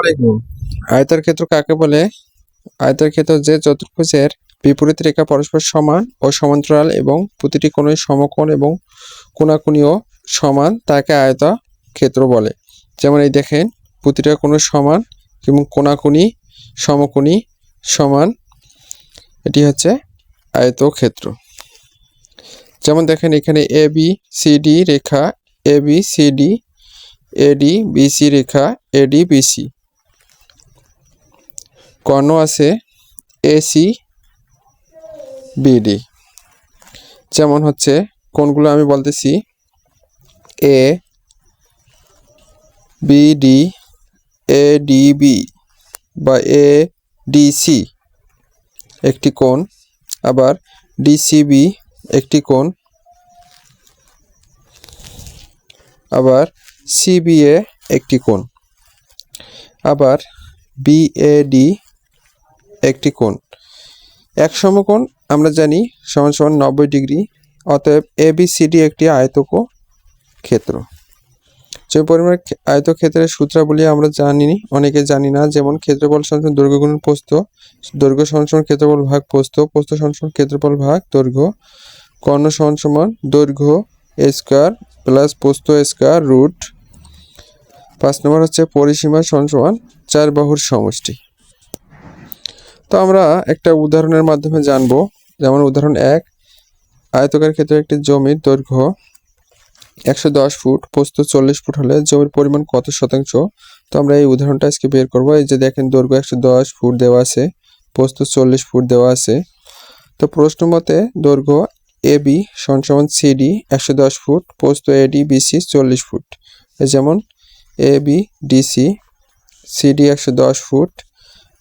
আলাইকুম আয়তার ক্ষেত্র কাকে বলে? আয়তার ক্ষেত্র যে চতুর্ভুজের বিপরীত রেখা পরস্পর সমান ও সমান্তরাল এবং প্রতিটি কোণে সমকোণ এবং কোণাকুণিও সমান তাকে আয়ত ক্ষেত্র বলে। যেমন এই দেখেন, প্রতিটা কোণ সমান এবং কোণাকুণি সমকোণী সমান, এটি হচ্ছে আয়ত ক্ষেত্র যেমন দেখেন, এখানে A B C D Rekha A B C D AD BC Rekha AD BC কর্ণ আছে এসি বিডি যেমন হচ্ছে, কোনগুলো আমি বলতেছি? এ বিডি এ ডিবি বা এ ডিসি একটি কোণ, আবার ডিসিবি একটি কোণ, আবার সিবিএ একটি কোণ, আবার বিএডি একটি কোণ। এক সমকোণ, আমরা জানি, সমান সমান নব্বই ডিগ্রি, অতএব এবিসিডি একটি আয়তক ক্ষেত্র যে পরিমাণ আয়তক্ষেত্রের সূত্রাবলী আমরা জানি অনেকে জানি না, যেমন ক্ষেত্রফল সমান দৈর্ঘ্য গুণ প্রস্থ, দৈর্ঘ্য সমান সমান ক্ষেত্রফল ভাগ প্রস্থ প্রস্থ সমান সমান ক্ষেত্রফল ভাগ দৈর্ঘ্য, কর্ণ সমান সমান দৈর্ঘ্য স্কোয়ার প্লাস প্রস্থ স্কোয়ার রুট পাঁচ নম্বর হচ্ছে পরিসীমা সমান সমান চার বাহুর সমষ্টি। তো আমরা একটা উদাহরণের মাধ্যমে জানব। যেমন উদাহরণ এক আয়তকার ক্ষেত্রে একটি জমির দৈর্ঘ্য একশো দশ ফুট পোস্ত চল্লিশ ফুট হলে জমির পরিমাণ কত শতাংশ? তো আমরা এই উদাহরণটা আজকে বের করব। এই যে দেখেন, দৈর্ঘ্য একশো দশ ফুট দেওয়া আছে পোস্ত চল্লিশ ফুট দেওয়া আছে। তো প্রশ্ন মতে দৈর্ঘ্য এ বি সমান সমান সিডি একশো দশ ফুট, প্রস্থ এডি বিসি চল্লিশ ফুট। যেমন এ বি ডিসি সিডি একশো দশ ফুট,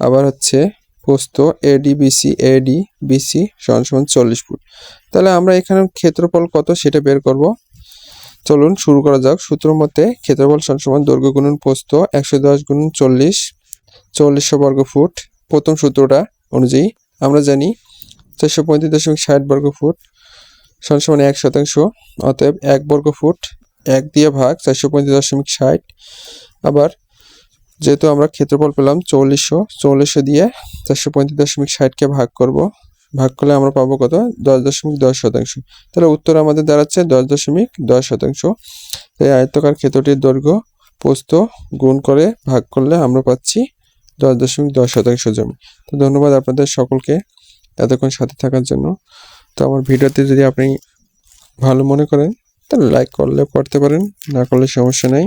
আবার হচ্ছে প্রস্থ এডি বিসি এডি বিসি সমান সমান চল্লিশ ফুট। তাহলে আমরা এখানে ক্ষেত্রফল কত সেটা বের করব? চলুন শুরু করা যাক। সূত্র মতে ক্ষেত্রফল সমান সমান দৈর্ঘ্য গুণন প্রস্থ একশো দশ গুণন চল্লিশ চল্লিশশো বর্গ ফুট। প্রথম সূত্রটা অনুযায়ী আমরা জানি চারশো পঁয়ত্রিশ দশমিক ষাট বর্গ ফুট সমান সমান এক শতাংশ, অতএব এক বর্গ ফুট, এক দিয়ে ভাগ চারশো পঁয়ত্রিশ দশমিক ষাট। আবার যেহেতু আমরা ক্ষেত্রফল পেলাম চল্লিশশো চল্লিশশো দিয়ে চারশো পঁয়ত্রিশ দশমিক ষাটকে ভাগ করব। ভাগ করলে আমরা পাবো কত? দশ দশমিক দশ শতাংশ। তাহলে উত্তর আমাদের দাঁড়াচ্ছে দশ দশমিক দশ শতাংশ। এই আয়ত্তকার ক্ষেত্রটির দৈর্ঘ্য প্রস্থ গুণ করে ভাগ করলে আমরা পাচ্ছি দশ দশমিক দশ শতাংশ জমি। তো ধন্যবাদ আপনাদের সকলকে এতক্ষণ সাথে থাকার জন্য। তো আমার ভিডিওতে যদি আপনি ভালো মনে করেন, তাহলে লাইক করলে করতে পারেন, না করলে সমস্যা নেই।